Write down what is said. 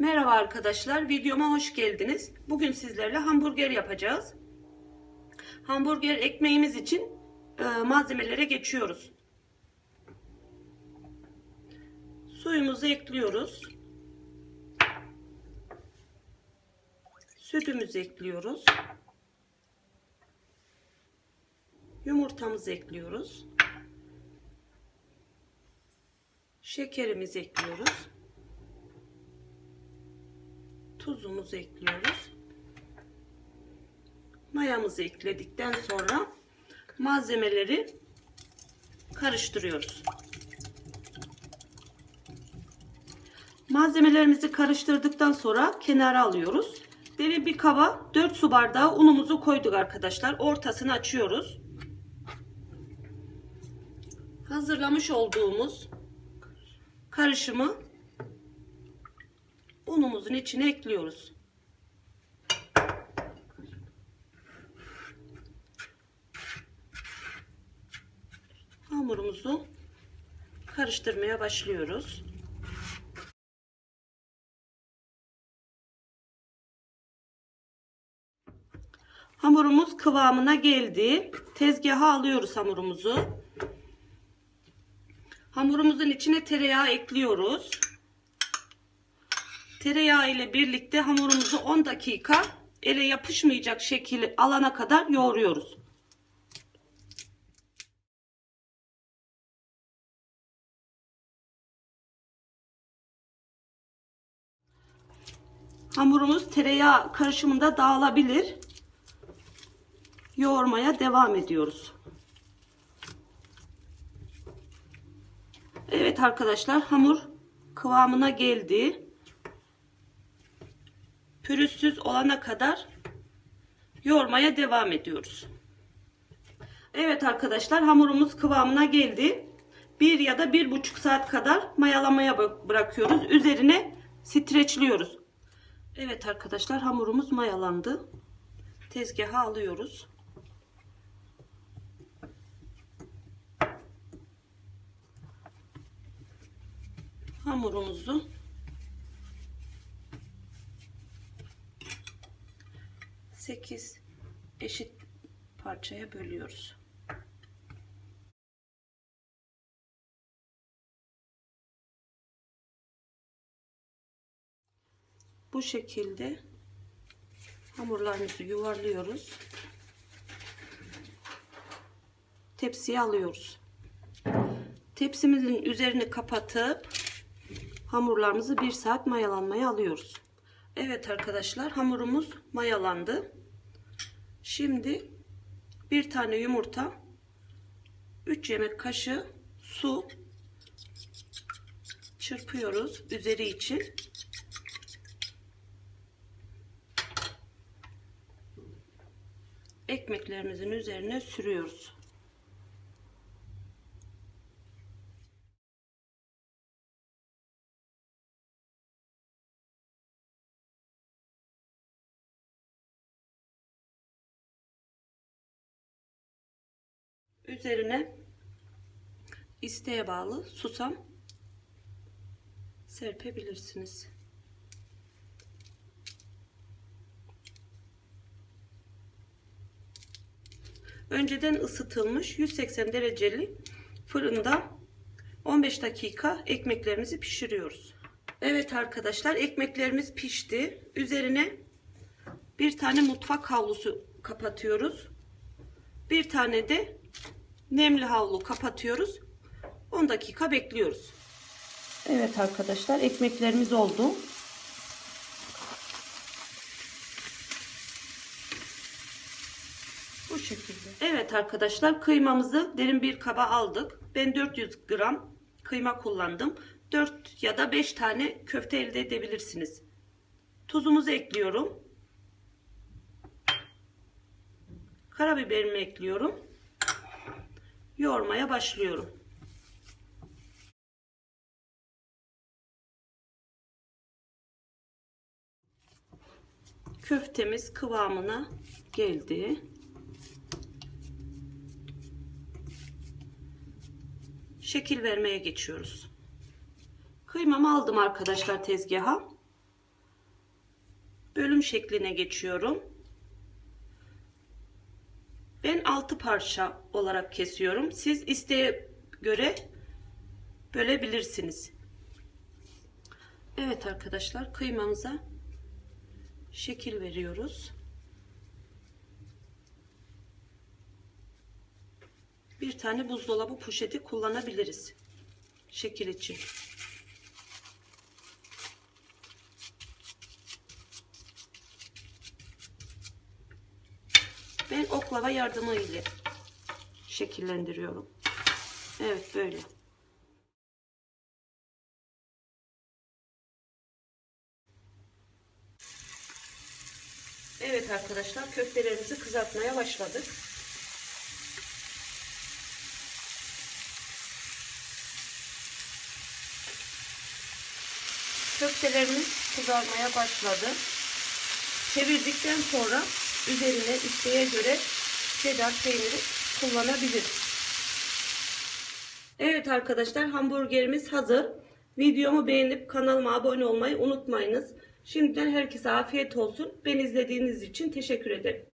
Merhaba arkadaşlar, videoma hoş geldiniz. Bugün sizlerle hamburger yapacağız. Hamburger ekmeğimiz için e, malzemelere geçiyoruz. Suyumuzu ekliyoruz. Sütümüzü ekliyoruz. Yumurtamızı ekliyoruz. Şekerimizi ekliyoruz. Tuzumuzu ekliyoruz. Mayamızı ekledikten sonra malzemeleri karıştırıyoruz. Malzemelerimizi karıştırdıktan sonra kenara alıyoruz. Derin bir kaba 4 su bardağı unumuzu koyduk arkadaşlar. Ortasını açıyoruz. Hazırlamış olduğumuz karışımı unumuzun içine ekliyoruz. Hamurumuzu karıştırmaya başlıyoruz. Hamurumuz kıvamına geldi. Tezgaha alıyoruz hamurumuzu. Hamurumuzun içine tereyağı ekliyoruz. Tereyağı ile birlikte hamurumuzu 10 dakika ele yapışmayacak şekilde alana kadar yoğuruyoruz. Hamurumuz tereyağı karışımında dağılabilir. Yoğurmaya devam ediyoruz. Evet arkadaşlar hamur kıvamına geldi. Pürüzsüz olana kadar yoğurmaya devam ediyoruz. Evet arkadaşlar hamurumuz kıvamına geldi. Bir ya da bir buçuk saat kadar mayalamaya bırakıyoruz. Üzerine streçliyoruz. Evet arkadaşlar hamurumuz mayalandı. Tezgaha alıyoruz. Hamurumuzu sekiz eşit parçaya bölüyoruz. Bu şekilde hamurlarımızı yuvarlıyoruz. Tepsiye alıyoruz. Tepsimizin üzerini kapatıp hamurlarımızı bir saat mayalanmaya alıyoruz. Evet arkadaşlar hamurumuz mayalandı. Şimdi bir tane yumurta 3 yemek kaşığı su çırpıyoruz üzeri için. Ekmeklerimizin üzerine sürüyoruz. Üzerine isteğe bağlı susam serpebilirsiniz. Önceden ısıtılmış 180 dereceli fırında 15 dakika ekmeklerimizi pişiriyoruz. Evet arkadaşlar ekmeklerimiz pişti. Üzerine bir tane mutfak havlusu kapatıyoruz. Bir tane de nemli havlu kapatıyoruz. 10 dakika bekliyoruz. Evet arkadaşlar ekmeklerimiz oldu. Bu şekilde. Evet arkadaşlar kıymamızı derin bir kaba aldık. Ben 400 gram kıyma kullandım. 4 ya da 5 tane köfte elde edebilirsiniz. Tuzumuzu ekliyorum. Karabiberimi ekliyorum. Yoğurmaya başlıyorum. Köftemiz kıvamına geldi. Şekil vermeye geçiyoruz. Kıymamı aldım arkadaşlar tezgaha. bölüm şekline geçiyorum. Ben 6 parça olarak kesiyorum. Siz isteğe göre bölebilirsiniz. Evet arkadaşlar kıymamıza şekil veriyoruz. Bir tane buzdolabı poşeti kullanabiliriz. Şekil için. Ben oklava yardımı ile şekillendiriyorum. Evet böyle. Evet arkadaşlar köftelerimizi kızartmaya başladık. Köftelerimiz kızarmaya başladı. Çevirdikten sonra üzerine isteğe göre cheddar peyniri kullanabiliriz. Evet arkadaşlar hamburgerimiz hazır. Videomu beğenip kanalıma abone olmayı unutmayınız. Şimdiden herkese afiyet olsun. Beni izlediğiniz için teşekkür ederim.